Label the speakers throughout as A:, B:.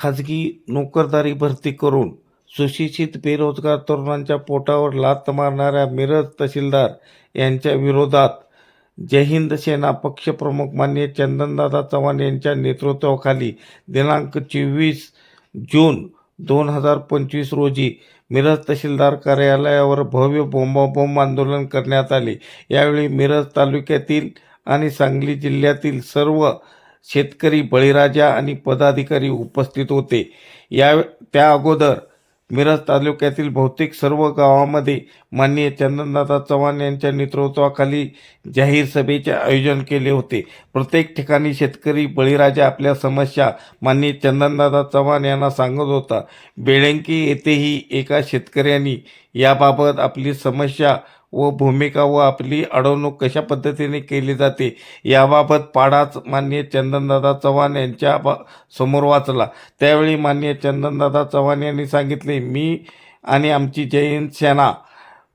A: खाजगी नोकरदारी भरती करून सुशिक्षित बेरोजगार तरुणांच्या पोटावर लात मारणाऱ्या मिरज तहसीलदार यांच्या विरोधात जय हिंद सेना पक्षप्रमुख मान्य चंदनदादा चव्हाण यांच्या नेतृत्वाखाली दिनांक चोवीस जून दोन हजार पंचवीस रोजी मिरज तहसीलदार कार्यालयावर भव्य बोंबाबोंब आंदोलन करण्यात आले. यावेळी मिरज तालुक्यातील आणि सांगली जिल्ह्यातील सर्व शेतकरी बळीराजा आणि पदाधिकारी उपस्थित होते. या त्या अगोदर मिरज तालुक्यातील बहुतेक सर्व गावामध्ये माननीय चंदनदादा चव्हाण यांच्या नेतृत्वाखाली जाहीर सभेचे आयोजन केले होते. प्रत्येक ठिकाणी शेतकरी बळीराजा आपल्या समस्या माननीय चंदनदादा चव्हाण यांना सांगत होता. बेळंकी येथेही एका शेतकऱ्यांनी याबाबत आपली समस्या व भूमिका व आपली अडवणूक कशा पद्धतीने केली जाते याबाबत पाडाच माननीय चंदनदादा चव्हाण यांच्या बा- समोर वाचला. त्यावेळी माननीय चंदनदादा चव्हाण यांनी सांगितले मी आणि आमची जैन सेना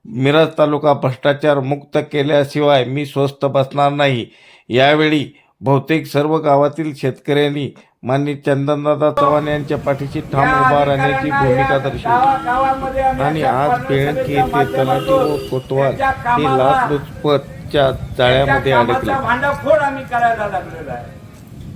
A: मिरज तालुका भ्रष्टाचार मुक्त केल्याशिवाय मी स्वस्थ बसणार नाही. यावेळी बहुतेक सर्व गावातील शेतकऱ्यांनी माननीय चंदनदादा चव्हाण यांच्या पाठीशी ठाम उभा राहण्याची भूमिका दर्शवली. आणि आज बेळंकी येथे तलाठी व कोतवाल हे लाचलुचपतच्या जाळ्यामध्ये अडकले.
B: भांडाफोड आम्ही करायला लागलेलो आहे.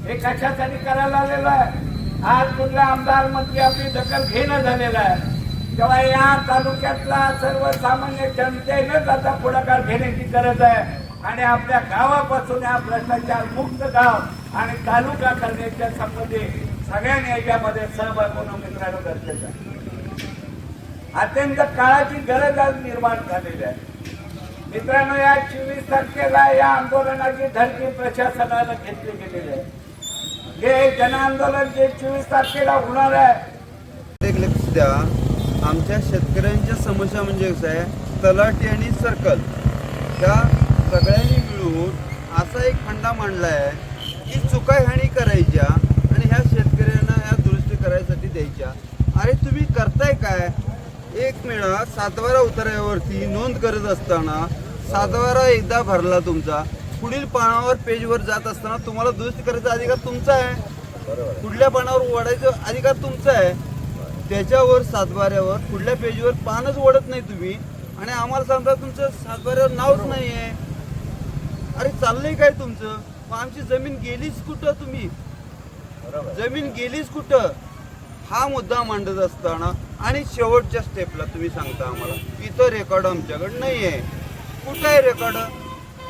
B: हे कशासाठी करायला आलेलो आहे? आज कुठला आमदार मंत्री आपली दखल घेणं झालेला आहे. तेव्हा या तालुक्यातला सर्वसामान्य जनतेनंच आता पुढाकार घेण्याची गरज आहे. आणि आपल्या गावापासून या भ्रष्टाचार मुक्त गाव आणि तालुका करण्याच्या संबंधी सगळ्यांनी याच्यामध्ये सहभाग होणं मित्रांनो गरजेचं आहे. अत्यंत काळाची गरज आज निर्माण झालेली आहे. मित्रांनो या चोवीस तारखेला या आंदोलनाची धडकी प्रशासनानं घेतली गेलेली आहे. हे जनआंदोलन जे चोवीस तारखेला होणार आहे
C: लक्ष द्या. आमच्या शेतकऱ्यांच्या समस्या म्हणजे कसं आहे? तलाठी आणि सर्कल. त्या सगळ्यांनी मिळून असा एक फंडा मांडला आहे की चुका ह्यानी करायच्या आणि ह्या शेतकऱ्यांना ह्या दुरुस्ती करायसाठी द्यायच्या. अरे तुम्ही करताय काय? एक मेळा सातवारा उतार्यावरती नोंद करत असताना सातवारा एकदा भरला तुमचा. पुढील पानावर पेजवर जात असताना तुम्हाला दुरुस्ती करायचा अधिकार तुमचा आहे. कुठल्या पानावर ओढायचा अधिकार तुमचा आहे. त्याच्यावर सातबाऱ्यावर पुढल्या पेजवर पानच ओढत नाही तुम्ही. आणि आम्हाला सांगता तुमचं सातबाऱ्यावर नावच नाही आहे अरे चाललंय काय तुमचं? मग आमची जमीन गेलीच कुठं तुम्ही? जमीन गेलीच कुठं? हा मुद्दा मांडत असताना आणि शेवटच्या स्टेपला तुम्ही सांगता आम्हाला इथं रेकॉर्ड आमच्याकडे नाही आहे कुठं आहे रेकॉर्ड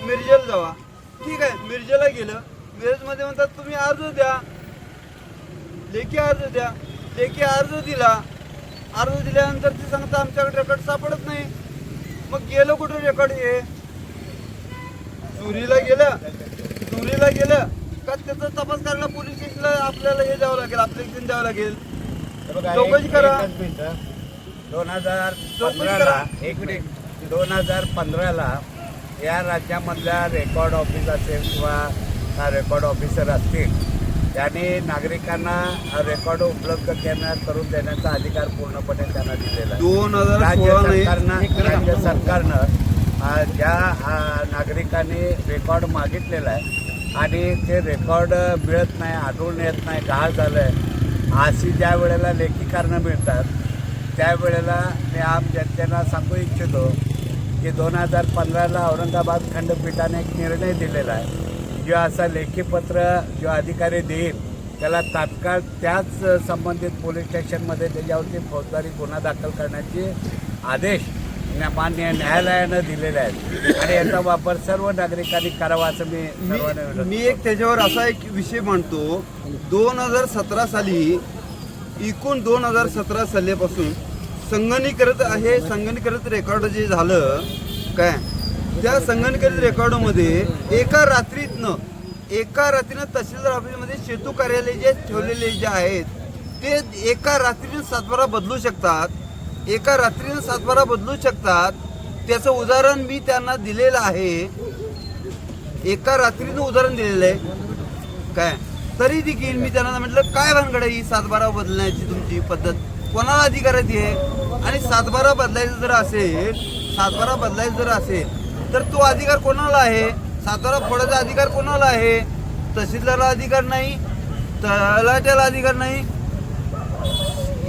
C: मिरजेला जावा ठीक आहे मिरजेला गेलं. मिरजमध्ये म्हणतात तुम्ही अर्ज द्या. लेखी अर्ज द्या. लेखी अर्ज दिला. अर्ज दिल्यानंतर ते सांगता आमच्याकडे रेकॉर्ड सापडत नाही. मग गेलं कुठं रेकॉर्ड हे? चोरीला गेलं चोरीला गेलं का त्याचा तपास करायला पोलीस स्टेशनला आपल्याला हे द्यावं लागेल अप्लिकेशन द्यावं लागेल? चौकशी करा.
D: दोन हजार पंधराला. एक मिनिट. दोन हजार पंधराला या राज्यामधल्या रेकॉर्ड ऑफिस असेल किंवा रेकॉर्ड ऑफिसर असतील त्यांनी नागरिकांना रेकॉर्ड उपलब्ध करण्या करून देण्याचा अधिकार पूर्णपणे त्यांना दिलेला
C: दोन हजार
D: राज्य सरकारनं राज्य सरकारनं ज्या नागरिकांनी रेकॉर्ड मागितलेला आहे आणि ते रेकॉर्ड मिळत नाही आढळून येत नाही गहाळ झालं आहे अशी ज्या वेळेला लेखी कारणं मिळतात त्यावेळेला मी आम जनतेला सांगू इच्छितो की दोन हजार पंधराला औरंगाबाद खंडपीठाने एक निर्णय दिलेला आहे. जो असा लेखीपत्र जो अधिकारी देईल त्याला तात्काळ त्याच संबंधित पोलीस स्टेशनमध्ये त्याच्यावरती फौजदारी गुन्हा दाखल करण्याचे आदेश मान्य न्यायालयानं दिलेले आहेत. आणि याचा वापर सर्व नागरिकांनी करावा असं मी सर्वांना
C: मी एक त्याच्यावर असा एक विषय मांडतो. दोन हजार सतरा साली एकूण दोन हजार सतरा सालीपासून संगणीकृत हे संगणीकृत रेकॉर्ड जे झालं काय? त्या संगणकीकृत रेकॉर्डमध्ये एका रात्रीतनं एका रात्रीनं तहसीलदार ऑफिसमध्ये सेतू कार्यालय जे ठेवलेले जे आहेत ते एका रात्रीनं सातबारा बदलू शकतात. एका रात्रीनं सातबारा बदलू शकतात. त्याचं उदाहरण मी त्यांना दिलेलं आहे. एका रात्रीनं उदाहरण दिलेलं आहे. काय? तरी देखील मी त्यांना म्हटलं काय भानगड ही सातबारा बदलण्याची तुमची पद्धत? कोणाला अधिकार आहे आहे आणि सातबारा बदलायचं जर असेल सातबारा बदलायचं जर असेल तर तो अधिकार कोणाला आहे? सातबारा फोडायचा अधिकार कोणाला आहे? तहसीलदारला अधिकार नाही तलाट्याला अधिकार नाही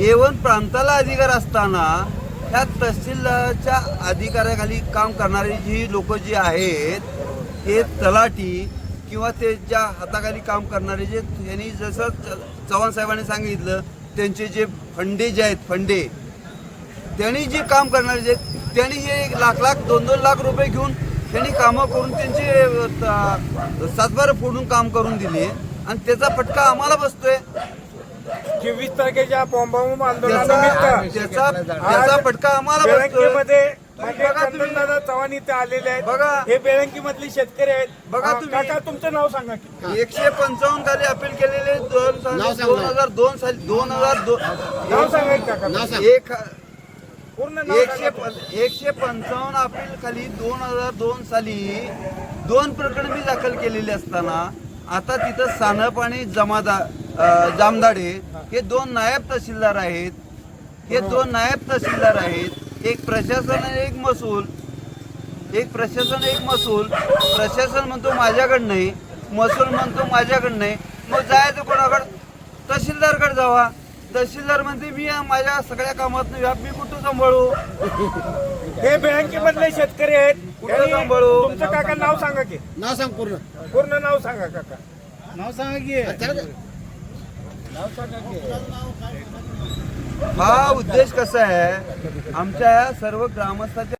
C: येवन प्रांताला अधिकार असताना ह्या तहसीलच्या अधिकाऱ्याखाली काम करणारी जी लोक जी आहेत हे तलाठी किंवा त्याच्या हाताखाली काम करणारे जे यांनी जसं च- चव्हाण साहेबांनी सांगितलं त्यांचे जे फंडे जे आहेत फंडे त्यांनी जे काम करणारे जे त्यांनी हे एक लाख लाख दोन दोन लाख रुपये घेऊन त्यांनी कामं करून त्यांचे सातबार फोडून काम करून दिले. आणि त्याचा फटका आम्हाला बसतोय.
E: चोवीस तारखेच्या बॉम्बाबॉम्ब आंदोलनानिमित्त
C: त्याचा फटका आम्हाला
E: बेळंकीमध्ये
C: बघा तुम्ही.
E: चंदनदादा चव्हाण इथे आलेले आहेत.
C: बघा.
E: हे बेळंकी मधले शेतकरी आहेत.
C: बघा तुम्ही.
E: काका तुमचं नाव सांगा की.
C: एकशे पंचावन्न खाली अपील केलेले दोन साली दोन हजार दोन साली दोन हजार
E: नाव सांगा की काका.
C: दोन एक
E: पूर्ण नाव
C: एकशे एकशे पंचावन्न अपील खाली दोन हजार दोन साली दोन प्रकरण मी दाखल केलेली असताना आता तिथं सानप आणि जमादा अं, जामदाडे हे दोन नायब तहसीलदार आहेत. हे दोन नायब तहसीलदार आहेत. एक प्रशासन आणि एक महसूल. एक प्रशासन एक महसूल. प्रशासन म्हणतो माझ्याकडं नाही महसूल म्हणतो माझ्याकडं नाही. मग जायचं कोणाकडं? तहसीलदारकडे जावा. तहसीलदार म्हणते मी माझ्या सगळ्या कामात व्याप मी कुठं सांभाळू?
E: हे बेळंकी मधले शेतकरी आहेत.
C: कुठं सांभाळू?
E: तुमचं काका नाव सांगा की.
D: नाव सांग पूर्ण.
E: पूर्ण नाव सांगा काका.
D: नाव सांगा की.
C: हा उद्देश कसा आहे? आमच्या सर्व ग्रामस्थांच्या